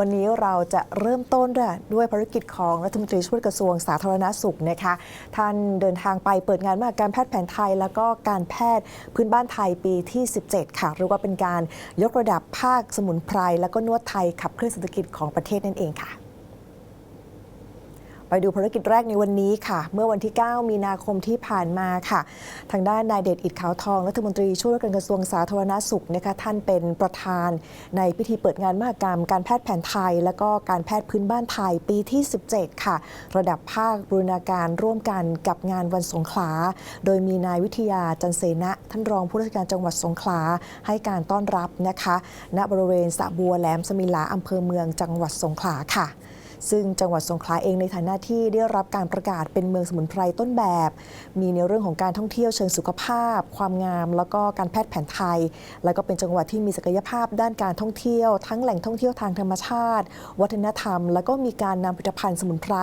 วันนี้เราจะเริ่มต้นด้วยภารกิจของรัฐมนตรีช่วยกระทรวงสาธารณสุขนะคะ ท่านเดินทางไปเปิดงานมหการแพทย์แผนไทย แล้วก็การแพทย์พื้นบ้านไทยปีที่ 17 ค่ะเรียกว่าเป็นการยกระดับภาคสมุนไพร แล้วก็นวดไทยขับเคลื่อนเศรษฐกิจของประเทศนั่นเองค่ะ ไปดูภารกิจแรกในวันนี้ค่ะ เมื่อวันที่ 9 มีนาคมที่ผ่านมาค่ะ ทางด้านนายเดชอิดขาวทองรัฐมนตรีช่วยว่าการกระทรวงสาธารณสุขนะคะท่านเป็นประธาน ในพิธีเปิดงานมหกรรม การแพทย์แผนไทย และก็การแพทย์พื้นบ้านไทยปีที่ 17 ค่ะ ระดับภาคบูรณาการร่วมกันกับงานวันสงขลา โดยมีนายวิทยาจันเสนะท่านรองผู้ราชการจังหวัดสงขลาให้การต้อนรับนะคะ ณบริเวณสระบัวแหลมสมิลาอำเภอเมืองจังหวัดสงขลาค่ะ ซึ่งจังหวัดสงขลาเองในฐานะที่ได้รับการประกาศเป็นเมืองสมุนไพรต้นแบบ มีในเรื่องของการท่องเที่ยวเชิงสุขภาพ ความงาม แล้วก็การแพทย์แผนไทย แล้วก็เป็นจังหวัดที่มีศักยภาพด้านการท่องเที่ยว ทั้งแหล่งท่องเที่ยวทางธรรมชาติ วัฒนธรรม แล้วก็มีการนำผลิตภัณฑ์สมุนไพร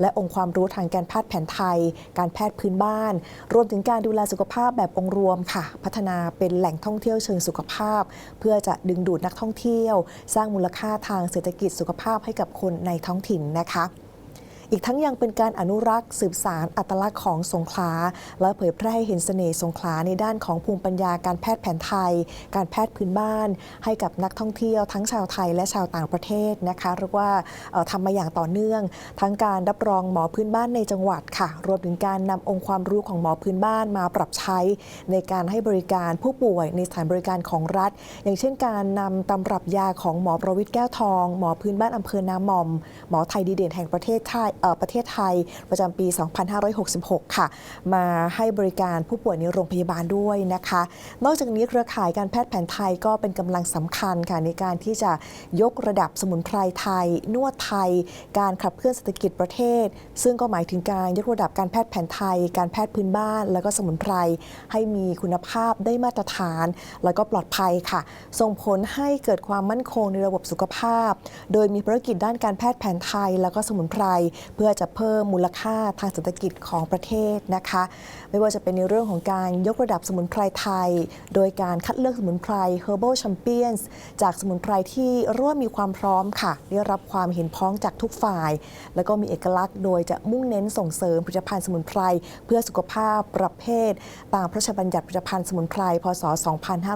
และองค์ความรู้ทางการแพทย์แผนไทย การแพทย์พื้นบ้าน รวมถึงการดูแลสุขภาพแบบองค์รวมค่ะ พัฒนาเป็นแหล่งท่องเที่ยวเชิงสุขภาพ เพื่อจะดึงดูดนักท่องเที่ยว สร้างมูลค่าทางเศรษฐกิจสุขภาพให้กับคนในท้องถิ่นนะคะ อีกทั้งยังเป็นการอนุรักษ์สืบสารอัตลักษณ์ของสงขลา และเผยแพร่ให้เห็นเสน่ห์สงขลาในด้านของภูมิปัญญาการแพทย์แผนไทย การแพทย์พื้นบ้าน ให้กับนักท่องเที่ยวทั้งชาวไทยและชาวต่างประเทศนะคะเรียกว่าเอ่อทำมาอย่างต่อเนื่อง ทั้งการรับรองหมอพื้นบ้านในจังหวัดค่ะ รวมถึงการนำองค์ความรู้ของหมอพื้นบ้านมาปรับใช้ ในการให้บริการผู้ป่วยในสถานบริการของรัฐ อย่างเช่น การนำตำรับยาของหมอประวิทย์แก้วทอง หมอพื้นบ้านอำเภอนาหม่อม หมอไทยดีเด่นแห่งประเทศไทยประเทศไทยประจำปี 2566 ค่ะ มาให้บริการผู้ป่วยในโรงพยาบาลด้วยนะคะ นอกจากนี้เครือข่ายการแพทย์แผนไทยก็เป็นกำลังสำคัญค่ะในการที่จะยกระดับสมุนไพรไทย นวดไทย การขับเคลื่อนเศรษฐกิจประเทศ ซึ่งก็หมายถึงการยกระดับการแพทย์แผนไทย การแพทย์พื้นบ้าน แล้วก็สมุนไพรให้มีคุณภาพได้มาตรฐาน แล้วก็ปลอดภัยค่ะ ส่งผลให้เกิดความมั่นคงในระบบสุขภาพ โดยมีภารกิจด้านการแพทย์แผนไทย แล้วก็สมุนไพรเพื่อจะเพิ่มมูลค่าทางเศรษฐกิจของประเทศนะคะ ไม่ว่าจะเป็นในเรื่องของการยกระดับสมุนไพรไทย โดยการคัดเลือกสมุนไพร Herbal Champions จากสมุนไพรที่ร่วมมีความพร้อมค่ะ ได้รับความเห็นพ้องจากทุกฝ่าย แล้วก็มีเอกลักษณ์โดยจะมุ่งเน้นส่งเสริมผลิตภัณฑ์สมุนไพรเพื่อสุขภาพประเภท ตามพระราชบัญญัติผลิตภัณฑ์สมุนไพร พศ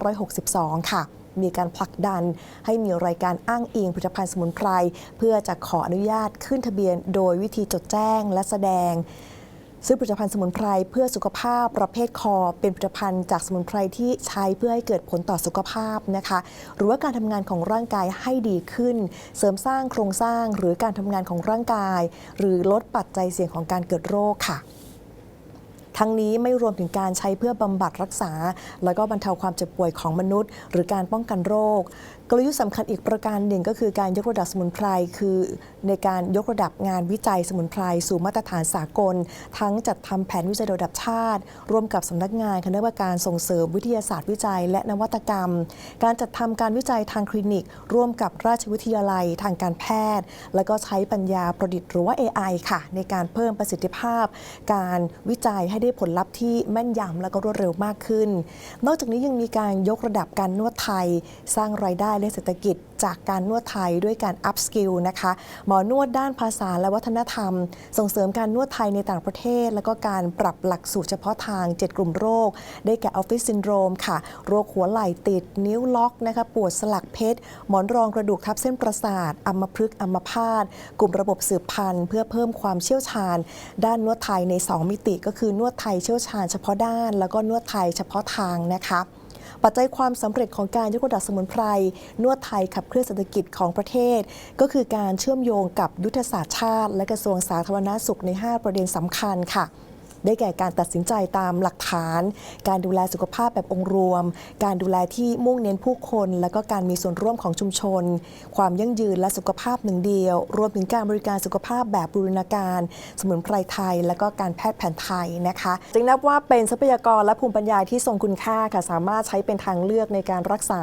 2562 ค่ะ มีการผลักดัน ให้มีรายการอ้างอิงผลิตภัณฑ์สมุนไพร เพื่อจะขออนุญาตขึ้นทะเบียน โดยวิธีจดแจ้งและแสดงซึ่งผลิตภัณฑ์สมุนไพรเพื่อสุขภาพประเภทคอ เป็นผลิตภัณฑ์จากสมุนไพรที่ใช้เพื่อให้เกิดผลต่อสุขภาพนะคะ หรือว่าการทำงานของร่างกายให้ดีขึ้น เสริมสร้างโครงสร้างหรือการทำงานของร่างกาย หรือลดปัจจัยเสี่ยงของการเกิดโรคค่ะ ทั้งนี้ไม่รวมถึงการใช้เพื่อบำบัดรักษา แล้วก็บรรเทาความเจ็บป่วยของมนุษย์ หรือการป้องกันโรคกลยุทธ์สำคัญอีกประการหนึ่งก็คือการยกระดับสมุนไพรคือในการยกระดับงานวิจัยสมุนไพรสู่มาตรฐานสากล ทั้งจัดทำแผนวิจัยระดับชาติ ร่วมกับสำนักงานคณะกรรมการส่งเสริมวิทยาศาสตร์วิจัย และนวัตกรรม การจัดทำการวิจัยทางคลินิก ร่วมกับราชวิทยาลัยทางการแพทย์ แล้วก็ใช้ปัญญาประดิษฐ์หรือว่า AI ค่ะ ในการเพิ่มประสิทธิภาพ การวิจัยให้ได้ผลลัพธ์ที่แม่นยำและก็รวดเร็วมากขึ้น นอกจากนี้ยังมีการยกระดับการนวดไทยสร้างรายได้และเศรษฐกิจจากการนวดไทยด้วยการอัพสกิลนะคะหมอนวดด้านภาษาและวัฒนธรรม ส่งเสริมการนวดไทยในต่างประเทศ แล้วก็การปรับหลักสูตรเฉพาะทาง 7 กลุ่มโรค ได้แก่ออฟฟิศซินโดรมค่ะโรคหัวไหล่ติด นิ้วล็อกนะคะปวดสลักเพชร หมอนรองกระดูกทับเส้นประสาทอัมพฤกษ์อัมพาตกลุ่มระบบสืบพันธุ์ เพื่อเพิ่มความเชี่ยวชาญ ด้านนวดไทยใน 2 มิติ ก็คือนวดไทยเชี่ยวชาญเฉพาะด้าน แล้วก็นวดไทยเฉพาะทางนะคะ ปัจจัยความสำเร็จของการยกระดับสมุนไพรนวดไทยขับเคลื่อนเศรษฐกิจของประเทศ ก็คือการเชื่อมโยงกับยุทธศาสตร์ชาติ และกระทรวงสาธารณาสุขใน 5 ประเด็นสำคัญค่ะ ได้แก่การตัดสินใจตามหลักฐาน การดูแลสุขภาพแบบองค์รวม การดูแลที่มุ่งเน้นผู้คน และก็การมีส่วนร่วมของชุมชน ความยั่งยืนและสุขภาพหนึ่งเดียว รวมถึงการบริการสุขภาพแบบบูรณาการ สมุนไพรไทย และก็การแพทย์แผนไทยนะคะจึงนับว่าเป็นทรัพยากรและภูมิปัญญาที่ทรงคุณค่าค่ะสามารถใช้เป็นทางเลือกในการรักษา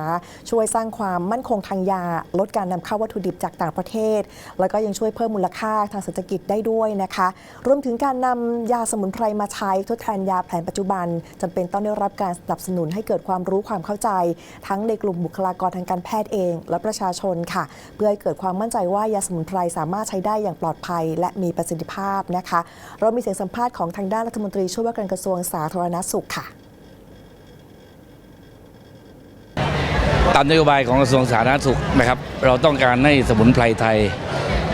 ช่วยสร้างความมั่นคงทางยา ลดการนำเข้าวัตถุดิบจากต่างประเทศ แล้วก็ยังช่วยเพิ่มมูลค่าทางเศรษฐกิจได้ด้วยนะคะ รวมถึงการนำยาสมุนไพรมาใช้ทดแทนยาแผนปัจจุบันจำเป็นต้องได้รับการสนับสนุนให้เกิดความรู้ความเข้าใจ ทั้งในกลุ่มบุคลากรทางการแพทย์เอง และประชาชนค่ะ เพื่อให้เกิดความมั่นใจว่ายาสมุนไพรสามารถใช้ได้อย่างปลอดภัย และมีประสิทธิภาพนะคะ เรามีเสียงสัมภาษณ์ของทางด้านรัฐมนตรีช่วยว่าการกระทรวงสาธารณสุขค่ะตามนโยบายของกระทรวงสาธารณสุขนะครับ เราต้องการให้สมุนไพรไทย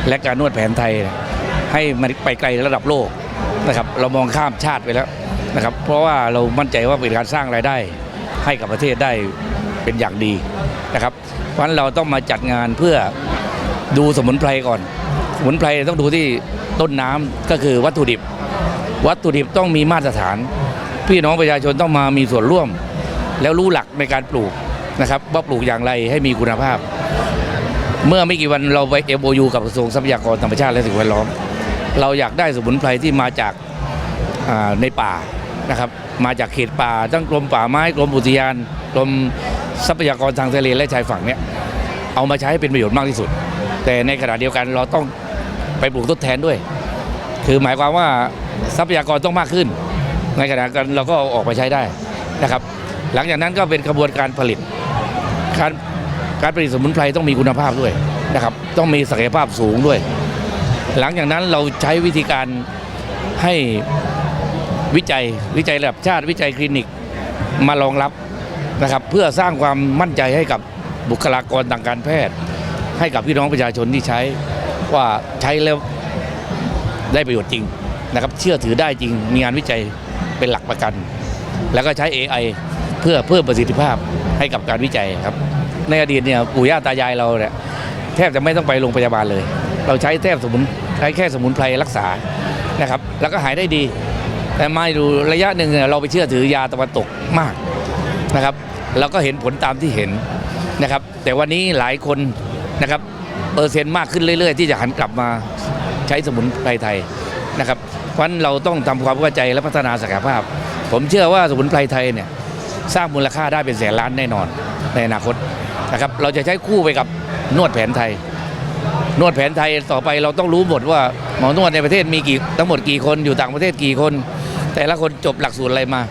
และการนวดแผนไทย ให้มันไปไกลระดับโลก นะครับเรามองข้ามชาติไปแล้วนะครับเพราะว่าเรามั่นใจว่าเป็นการสร้างรายได้ให้กับประเทศได้เป็นอย่างดีนะครับเพราะฉะนั้นเราต้องมาจัดงานเพื่อดูสมุนไพรก่อน สมุนไพรต้องดูที่ต้นน้ำก็คือวัตถุดิบ วัตถุดิบต้องมีมาตรฐาน พี่น้องประชาชนต้องมามีส่วนร่วม แล้วรู้หลักในการปลูกนะครับว่าปลูกอย่างไรให้มีคุณภาพ เมื่อไม่กี่วันเราไป MOU กับกระทรวงทรัพยากรธรรมชาติและสิ่งแวดล้อม เราอยากได้สมุนไพรที่มาจากในป่านะครับมาจากเขตป่าทั้งกรมป่าไม้กรมอุทยานกรมทรัพยากรทางทะเลและชายฝั่งเนี่ยเอามาใช้ให้เป็นประโยชน์มากที่สุด แต่ในขณะเดียวกันเราต้องไปปลูกทดแทนด้วย คือหมายความว่าทรัพยากรต้องมากขึ้น ในขณะเดียวกันเราก็เอาออกไปใช้ได้นะครับ หลังจากนั้นก็เป็นกระบวนการผลิต การการผลิตสมุนไพรต้องมีคุณภาพด้วยนะครับ ต้องมีศักยภาพสูงด้วย หลังจากนั้นเราใช้วิธีการให้วิจัยวิจัยระดับชาติวิจัยคลินิกมารองรับนะครับ เพื่อสร้างความมั่นใจให้กับบุคลากรทางการแพทย์ ให้กับพี่น้องประชาชนที่ใช้ว่าใช้แล้วได้ประโยชน์จริงนะครับ เชื่อถือได้จริงมีงานวิจัยเป็นหลักประกัน แล้วก็ใช้ AI เพื่อเพิ่มประสิทธิภาพให้กับการวิจัยครับ ในอดีตเนี่ยปู่ย่าตายายเราเนี่ย แทบจะไม่ต้องไปโรงพยาบาลเลย เราใช้แทบสมุนใช้แค่สมุนไพรรักษานะครับแล้วก็หายได้ดี แต่มาดูระยะหนึ่งเราไปเชื่อถือยาตะวันตกมากนะครับเราก็เห็นผลตามที่เห็นนะครับ แต่วันนี้หลายคนนะครับเปอร์เซ็นต์มากขึ้นเรื่อย ๆ ที่จะหันกลับมาใช้สมุนไพรไทยนะครับเพราะฉะนั้นเราต้องทำความเข้าใจและพัฒนาศักยภาพ ผมเชื่อว่าสมุนไพรไทยเนี่ยสร้างมูลค่าได้เป็นแสนล้านแน่นอนในอนาคต นะครับเราจะใช้คู่ไปกับนวดแผนไทย นวดแผนไทยต่อไปเราต้องรู้หมดว่าหมอนวดในประเทศมีกี่ทั้งหมดกี่คนอยู่ต่างประเทศกี่คน แต่ละคนจบหลักสูตรอะไรมา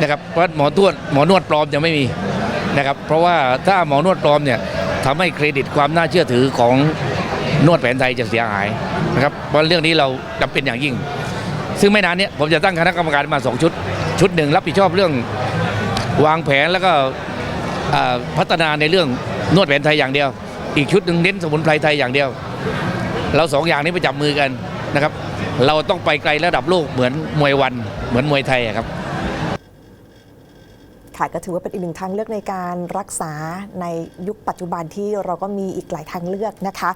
นะครับเพราะหมอนวดหมอนวดปลอมจะไม่มีนะครับเพราะว่าถ้าหมอนวดปลอมเนี่ยทำให้เครดิตความน่าเชื่อถือของนวดแผนไทยจะเสียหายนะครับเพราะเรื่องนี้เราจำเป็นอย่างยิ่ง ซึ่งไม่นานนี้ผมจะตั้งคณะกรรมการมาสองชุด ชุดหนึ่งรับผิดชอบเรื่องวางแผนแล้วก็ พัฒนาในเรื่องนวดแผนไทยอย่างเดียว อีกชุดหนึ่งเน้นสมุนไพรไทยอย่างเดียว เราสองอย่างนี้ไปจับมือกันนะครับ เราต้องไปไกลระดับโลกเหมือนมวยวัน เหมือนมวยไทยครับค่ะก็ถือว่าเป็นอีกหนึ่งทางเลือกในการรักษาในยุคปัจจุบันที่เราก็มีอีกหลายทางเลือกนะคะ